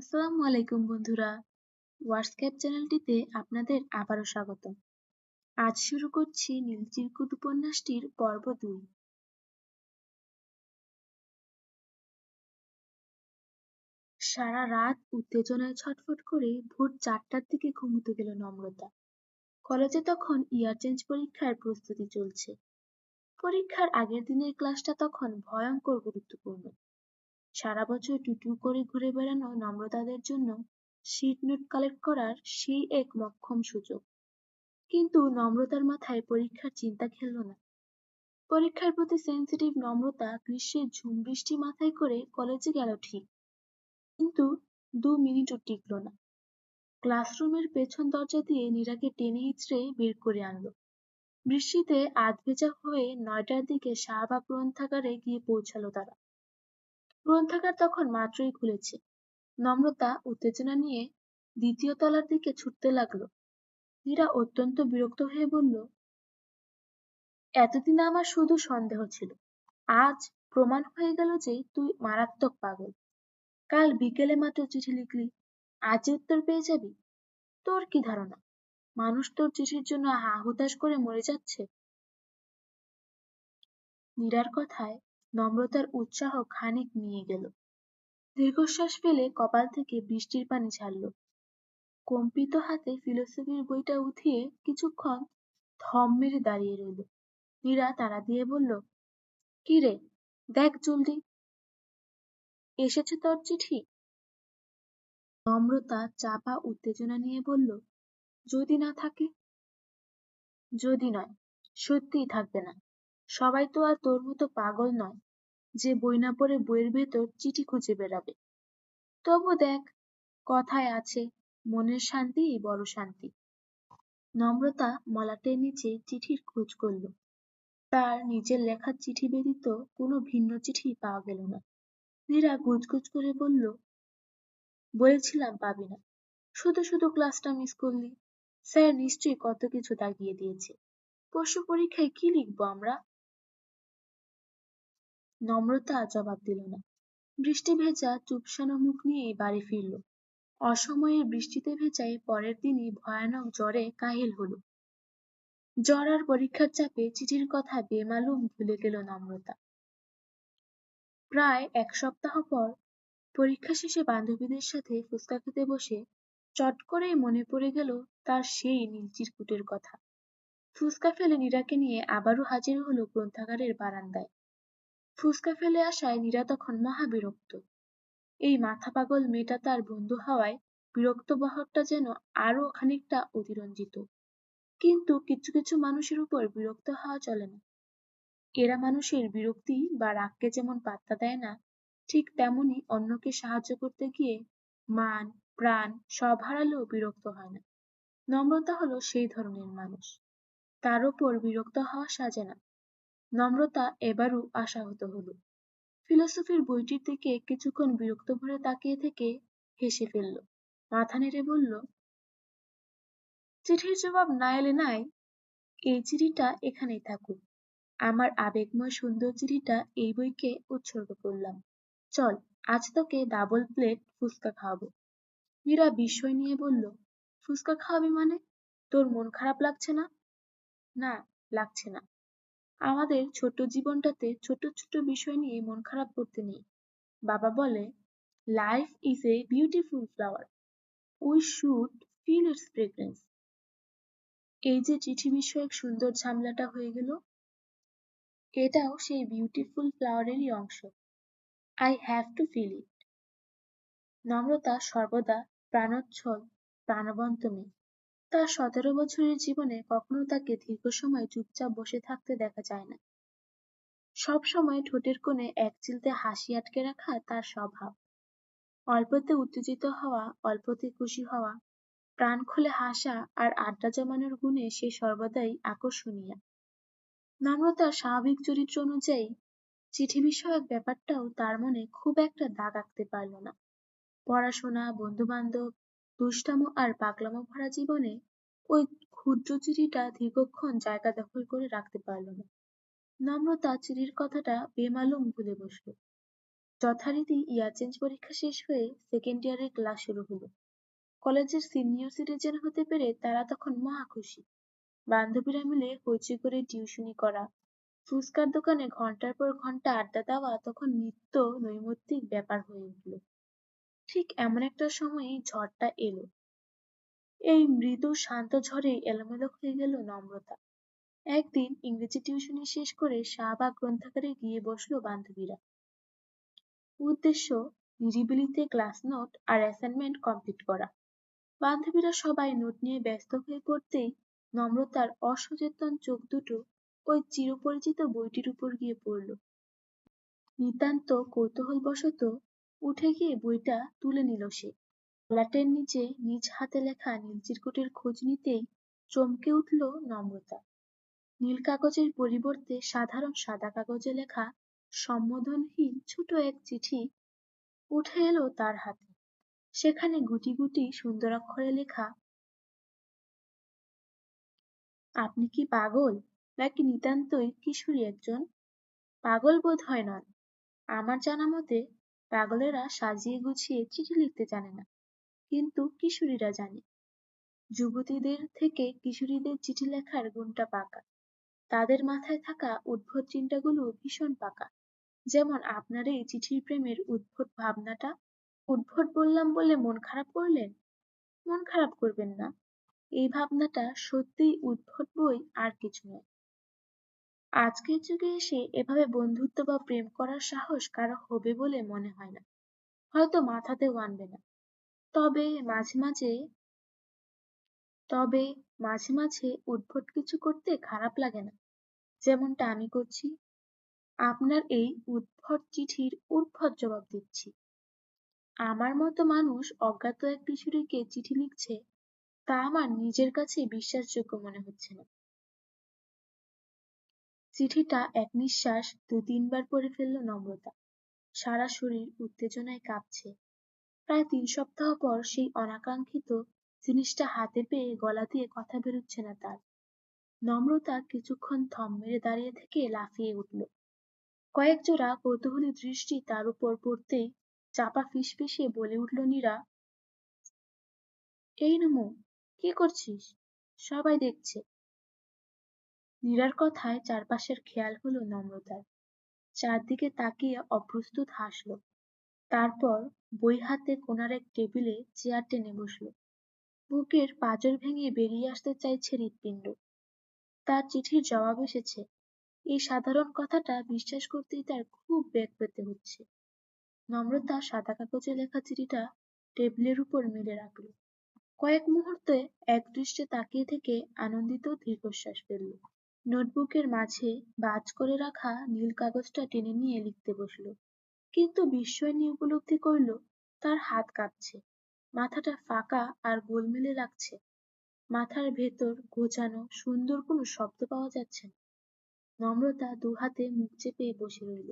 আসসালামু আলাইকুম বন্ধুরা। ওয়ার্সক্যাপ চ্যানেলটিতে আপনাদের আবারও স্বাগত আজ শুরু করছি নীলচিরকুট উপন্যাসটির পর্ব দুই। সারা রাত উত্তেজনায় ছটফট করে ভোর চারটার দিকে ঘুমোতে গেল নম্রতা। কলেজে তখন ইয়ার চেঞ্জ পরীক্ষার প্রস্তুতি চলছে। পরীক্ষার আগের দিনের ক্লাসটা তখন ভয়ঙ্কর গুরুত্বপূর্ণ। সারা বছর টুটু করে ঘুরে বেড়ানো নম্রতাদের জন্য শিট নোট কালেক্ট করার সেই এক মক্ষম সুযোগ। কিন্তু নম্রতার মাথায় পরীক্ষার চিন্তা খেলল না। পরীক্ষার প্রতি সেন্সিটিভ নম্রতা গ্রীষ্মের ঝুম বৃষ্টি মাথায় করে কলেজে গেল ঠিক। কিন্তু দু মিনিটও টিকল না। ক্লাসরুমের পেছন দরজা দিয়ে নীরাকে টেনে হিচড়ে বের করে আনলো। বৃষ্টিতে আধ ভেজা হয়ে নয়টার দিকে শাহবাগ গ্রন্থাগারে গিয়ে পৌঁছালো তারা। গ্রন্থাগার তখন মাত্রই খুলেছে। নম্রতা, উত্তেজনা নিয়ে দ্বিতীয় তলার দিকে ছুটতে লাগল। মীরা অত্যন্ত বিরক্ত হয়ে বলল, এতদিন আমার শুধু সন্দেহ ছিল। আজ প্রমাণ হয়ে গেল যে তুই মারাত্মক পাগল। কাল বিকেলে মাত্র চিঠি লিখলি, আজ উত্তর পেয়ে যাবি? তোর কি ধারণা? মানুষ তোর চিঠির জন্য হাহুতাশ করে মরে যাচ্ছে? মীরার কথায় নম্রতার উৎসাহ খানিক নিয়ে গেল। দীর্ঘশ্বাস ফেলে কপাল থেকে বৃষ্টির পানি ছাড়ল। কম্পিত হাতে ফিলোসফির বইটা উঠিয়ে কিছুক্ষণ থম মেরে দাঁড়িয়ে রইল। মীরা তারা দিয়ে বলল, কি রে? দেখ জলদি। এসেছে তোর চিঠি? নম্রতা চাপা উত্তেজনা নিয়ে বলল, যদি না থাকে? যদি নয়, সত্যিই থাকবে না। সবাই তো আর তোর মতো পাগল নয় যে বই না পড়ে বইয়ের ভেতর চিঠি খুঁজে বেড়াবে। তবু দেখ, কথায় আছে, মনের শান্তি বড় শান্তি। নম্রতা মলাটের নিচে চিঠির খোঁজ করল। তার নিজের লেখা চিঠি ব্যতীত কোনো ভিন্ন চিঠি পাওয়া গেল না। মীরা গুজগুজ করে বলল, বলেছিলাম পাবি না। শুধু শুধু ক্লাসটা মিস করলি। স্যার নিশ্চয়ই কত কিছু দাগিয়ে দিয়েছে। পরশু পরীক্ষায় কি লিখব আমরা? নম্রতা জবাব দিল না। বৃষ্টি ভেজা চুপসানো মুখ নিয়ে বাড়ি ফিরল। অসময়ের বৃষ্টিতে ভেজায় পরের দিনই ভয়ানক জ্বরে কাহিল হলো। জ্বর আর পরীক্ষার চাপে চিঠির কথা বেমালুম ভুলে গেল নম্রতা। প্রায় এক সপ্তাহ পর পরীক্ষা শেষে বান্ধবীদের সাথে ফুচকা খেতে বসে চট করেই মনে পড়ে গেল তার সেই নীলচিরকুটের কথা। ফুচকা ফেলে নীরাকে নিয়ে আবারও হাজির হলো গ্রন্থাগারের বারান্দায়। ফুসকা ফেলে আসায় নীরা তখন মহা বিরক্ত এই মাথা পাগল মেয়েটা তার বন্ধু হওয়ায় বিরক্ত বহরটা যেন আরও খানিকটা অতিরঞ্জিত। কিন্তু কিছু কিছু মানুষের উপর বিরক্ত হওয়া চলে না। এরা মানুষের বিরক্তি বা রাগকে যেমন পাত্তা দেয় না, ঠিক তেমনি অন্যকে সাহায্য করতে গিয়ে মান, প্রাণ সব হারালেও বিরক্ত হয় না। নম্রতা হলো সেই ধরনের মানুষ। তার উপর বিরক্ত হওয়া সাজে না। নম্রতা এবারও আশাহত হলো। ফিলোসফির বইটির দিকে কিছুক্ষণ বিরক্ত ভরে তাকিয়ে থেকে হেসে ফেলল। মাথা নেড়ে বলল, চিঠির জবাব না এলে নাই, এই চিঠিটা এখানেই থাকুক। আমার আবেগময় সুন্দর চিঠিটা এই বইকে উৎসর্গ করলাম। চল, আজ তোকে ডাবল প্লেট ফুচকা খাওয়াবো। মীরা বিস্ময় নিয়ে বলল, ফুচকা খাওয়াবি মানে? তোর মন খারাপ লাগছে না? না, লাগছে না। আমাদের ছোট্ট জীবনটাতে ছোট ছোট বিষয় নিয়ে মন খারাপ করতে নেই। বাবা বলে life is a beautiful flower we should feel its fragrance এই যে চিঠি বিষয়ক সুন্দর ঝামেলাটা হয়ে গেল, এটাও সেই বিউটিফুল ফ্লাওয়ারেরই অংশ। I have to feel it Namrata সর্বদা প্রাণোচ্ছল, প্রাণবন্ত মেয়ে। তার সতেরো বছরের জীবনে কখনো তাকে দীর্ঘ সময় চুপচাপ বসে থাকতে দেখা যায় না। সব সময় ঠোঁটের কোণে এক চিলতে হাসি আটকে রাখা তার স্বভাব। অল্পতে উত্তেজিত হওয়া, অল্পতে খুশি হওয়া, প্রাণ খুলে হাসা আর আড্ডা জমানোর গুণে সে সর্বদাই আকর্ষণীয়। নম্রতার স্বাভাবিক চরিত্র অনুযায়ী চিঠি বিষয়ক ব্যাপারটাও তার মনে খুব একটা দাগ আঁকতে পারল না। পড়াশোনা বন্ধু বান্ধব দুষ্টামো আর পাগলামো ভরা জীবনে ওই ক্ষুদ্র চিঠিটা দীর্ঘক্ষণ জায়গা দখল করে রাখতে পারল না। নম্রতা চিঠির কথাটা বেমালুম ভুলে বসল। যথারীতি ইয়ার চেঞ্জ পরীক্ষা শেষ হয়ে সেকেন্ড ইয়ারের ক্লাস শুরু হলো। কলেজের সিনিয়র সিটিজেন হতে পেরে তারা তখন মহা খুশি। বান্ধবীরা মিলে হইচই করে টিউশনি করা, ফুচকার দোকানে ঘণ্টার পর ঘণ্টা আড্ডা দেওয়া তখন নিত্য নৈমিত্তিক ব্যাপার হয়ে উঠল। ঠিক এমন একটা সময়ে ঝড়টা এলো। এই মৃদু, শান্ত ঝড়ে এলোমেলো হয়ে গেল নম্রতা। একদিন ইংরেজি টিউশনি শেষ করে শাহবাগ গ্রন্থাগারে গিয়ে বসল বান্ধবীরা। উদ্দেশ্য, নিরিবিলিতে ক্লাস নোট আর অ্যাসাইনমেন্ট কমপ্লিট করা। বান্ধবীরা সবাই নোট নিয়ে ব্যস্ত হয়ে পড়তেই নম্রতার অসচেতন চোখ দুটো ওই চিরপরিচিত বইটির উপর গিয়ে পড়ল। নিতান্ত কৌতূহলবশত উঠে গিয়ে বইটা তুলে নিল সে। ললাটের নিচে নিজ হাতে লেখা নীল চিরকুটের খোঁজ নিতেই চমকে উঠল নম্রতা। নীল কাগজের পরিবর্তে সাধারণ সাদা কাগজে লেখা সম্বোধনহীন ছোট এক চিঠি উঠে এলো তার হাতে। সেখানে গুটি গুটি সুন্দরাক্ষরে লেখা, আপনি কি পাগল নাকি নিতান্তই কিশোরী একজন? পাগল বোধ হয় নন। আমার জানা মতে পাগলেরা সাজিয়ে গুছিয়ে চিঠি লিখতে জানে না। কিন্তু কিশোরীরা জানে। যুবতীদের থেকে কিশোরীদের চিঠি লেখার গুণটা পাকা। তাদের মাথায় থাকা উদ্ভট চিন্তাগুলো ভীষণ পাকা। যেমন আপনার এই চিঠির প্রেমের উদ্ভট ভাবনাটা, উদ্ভট বললাম বলে মন খারাপ করলেন? মন খারাপ করবেন না। এই ভাবনাটা সত্যিই উদ্ভট বই আর কিছু নয়। আজকের যুগে এসে এভাবে বন্ধুত্ব বা প্রেম করার সাহস কারও হবে বলে মনে হয় না। হয়তো মাথাতেও আনবে না। তবে মাঝে মাঝে, তবে মাঝে মাঝে উদ্ভট কিছু করতে খারাপ লাগে না। যেমনটা আমি করছি। আপনার এই উদ্ভট চিঠির উদ্ভট জবাব দিচ্ছি। আমার মতো মানুষ অজ্ঞাত এক কিশোরীকে চিঠি লিখছে তা আমার নিজের কাছে বিশ্বাসযোগ্য মনে হচ্ছে না। চিঠিটা এক নিঃশ্বাস দু তিনবার পড়ে ফেলল নম্রতা। সারা শরীর উত্তেজনায় কাঁপছে। প্রায় তিন সপ্তাহ পর সেই অনাকাঙ্ক্ষিত জিনিসটা হাতে পেয়ে গলা দিয়ে কথা বেরোচ্ছে না তার। নম্রতা কিছুক্ষণ থম মেরে দাঁড়িয়ে থেকে লাফিয়ে উঠল। কয়েক জোড়া কৌতূহলী দৃষ্টি তার উপর পড়তেই চাপা ফিসফিসিয়ে বলে উঠল নীরা, এই নমু, কি করছিস? সবাই দেখছে। নীরার কথায় চারপাশের খেয়াল হলো নম্রতার। চারদিকে তাকিয়ে অপ্রস্তুত হাসল। তারপর বই হাতে কোনার এক টেবিলে চেয়ার টেনে বসল। বুকের পাঁজর ভেঙে বেরিয়ে আসতে চাইছে হৃৎপিণ্ড। তার চিঠির জবাব এসেছে। এই সাধারণ কথাটা বিশ্বাস করতেই তার খুব বেগ পেতে হচ্ছে। নম্রতা সাদা কাগজে লেখা চিঠিটা টেবিলের উপর মেলে রাখল। কয়েক মুহূর্তে একদৃষ্টে তাকিয়ে থেকে আনন্দিত দীর্ঘশ্বাস ফেলল। নোটবুকের মাঝে বাজ করে রাখা নীল কাগজটা টেনে নিয়ে লিখতে বসল। কিন্তু বিস্ময় নিয়ে উপলব্ধি করল, তার হাত কাঁপছে, মাথাটা ফাঁকা আর গোলমেলে লাগছে। মাথার ভেতর গোছানো সুন্দর কোনো শব্দ পাওয়া যাচ্ছে না। নম্রতা দুহাতে মুখ চেপে বসে রইল।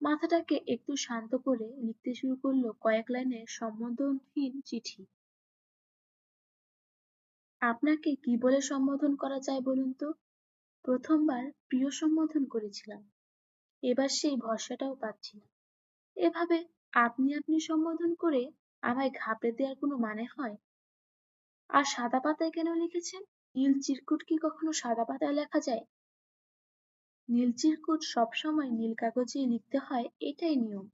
মাথাটাকে একটু শান্ত করে লিখতে শুরু করল কয়েক লাইনের সম্বোধনহীন চিঠি। আপনাকে কি বলে সম্বোধন করা যায় বলুন তো? প্রথমবার প্রিয় সম্বোধন করেছিলাম। এবার সেই ভরসাটাও পাচ্ছি না। এভাবে আপনি আপনি সম্বোধন করে আমায় ঘাবড়ে দেওয়ার কোনো মানে হয়? আর সাদা পাতায় কেন লিখেছেন? নীল চিরকুট কি কখনো সাদা পাতায় লেখা যায়? নীল চিরকুট সবসময় নীল কাগজেই লিখতে হয়, এটাই নিয়ম।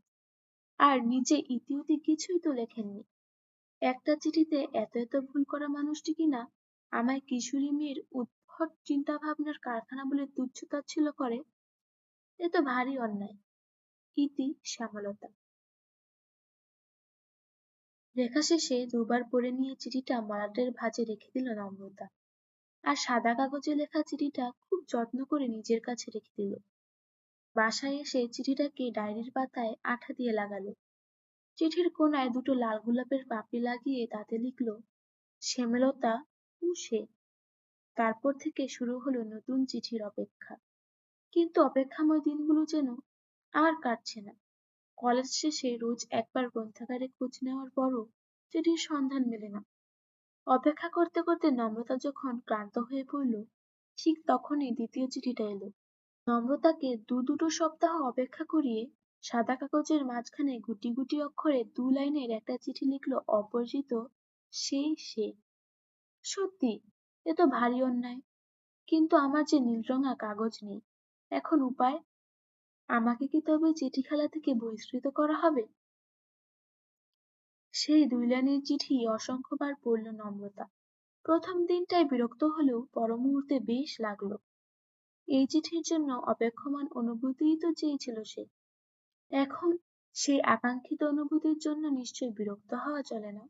আর নিজে ইতিউতি কিছুই তো লেখেননি। একটা চিঠিতে এত এত ভুল করা মানুষটি কিনা আমায় কিশোরী মেয়ের উদ্ভট চিন্তা ভাবনার কারখানা বলে তুচ্ছ তাচ্ছিল্য করে, এ তো ভারী অন্যায়। ইতি শ্যামলতা। লেখা শেষে দুবার পড়ে নিয়ে চিঠিটা মলাটের ভাঁজে রেখে দিল নম্রতা। আর সাদা কাগজে লেখা চিঠিটা খুব যত্ন করে নিজের কাছে রেখে দিল। বাসায় এসে চিঠিটাকে ডায়েরির পাতায় আঠা দিয়ে লাগালো। চিঠির কোনায় দুটো লাল গোলাপের পাপড়ি লাগিয়ে তাতে লিখল, শ্যামলতা সে। তারপর থেকে শুরু হলো নতুন চিঠির অপেক্ষা। কিন্তু অপেক্ষাময় দিনগুলো যেন আর কাটছে না। কলেজ শেষে রোজ একবার গ্রন্থাগারে খোঁজ নেওয়ার পরও চিঠির সন্ধান মেলে না। অপেক্ষা করতে করতে নম্রতা যখন ক্লান্ত হয়ে পড়ল, ঠিক তখনই দ্বিতীয় চিঠিটা এলো। নম্রতাকে দু দুটো সপ্তাহ অপেক্ষা করিয়ে সাদা কাগজের মাঝখানে গুটি গুটি অক্ষরে দু লাইনের একটা চিঠি লিখলো অপরিচিত সেই সে। সত্যি এ তো ভারী অন্যায়। কিন্তু আমার যে নীলরঙা কাগজ নেই, এখন উপায়? আমাকে কি তবে চিঠিখানা থেকে বহিষ্কৃত করা হবে? সেই দুই লাইনের চিঠি অসংখ্যবার পড়ল নম্রতা। প্রথম দিনটায় বিরক্ত হলেও পর মুহূর্তে বেশ লাগল। এই চিঠির জন্য অপেক্ষমান অনুভূতিই তো চেয়েছিল সে। এখন সেই আকাঙ্ক্ষিত অনুভূতির জন্য নিশ্চয়ই বিরক্ত হওয়া চলে না।